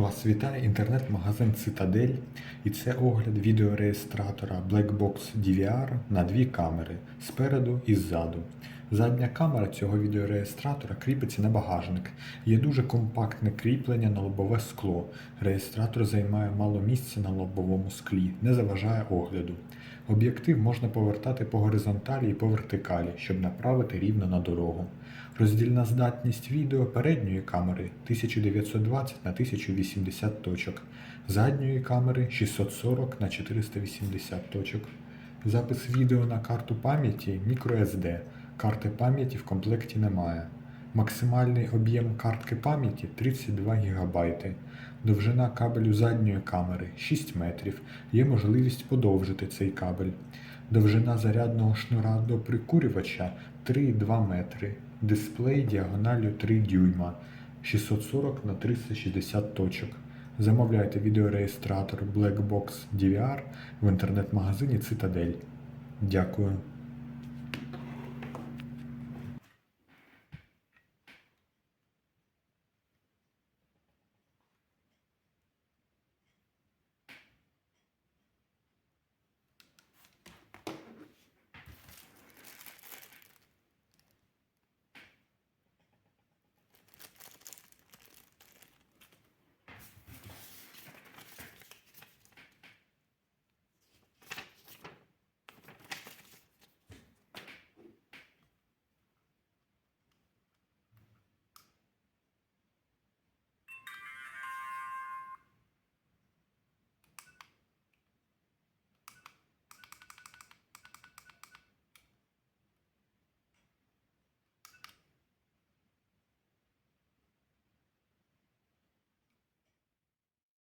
Вас вітає інтернет-магазин Цитадель і це огляд відеореєстратора Blackbox DVR на дві камери спереду і ззаду. Задня камера цього відеореєстратора кріпиться на багажник. Є дуже компактне кріплення на лобове скло. Реєстратор займає мало місця на лобовому склі, не заважає огляду. Об'єктив можна повертати по горизонталі і по вертикалі, щоб направити рівно на дорогу. Роздільна здатність відео передньої камери 1920 на 1080 точок, задньої камери 640 на 480 точок. Запис відео на карту пам'яті microSD. Карти пам'яті в комплекті немає. Максимальний об'єм картки пам'яті 32 ГБ. Довжина кабелю задньої камери 6 метрів. Є можливість подовжити цей кабель. Довжина зарядного шнура до прикурювача 3,2 метри. Дисплей діагоналю 3 дюйма 640 на 360 точок. Замовляйте відеореєстратор Blackbox DVR в інтернет-магазині Цитадель. Дякую.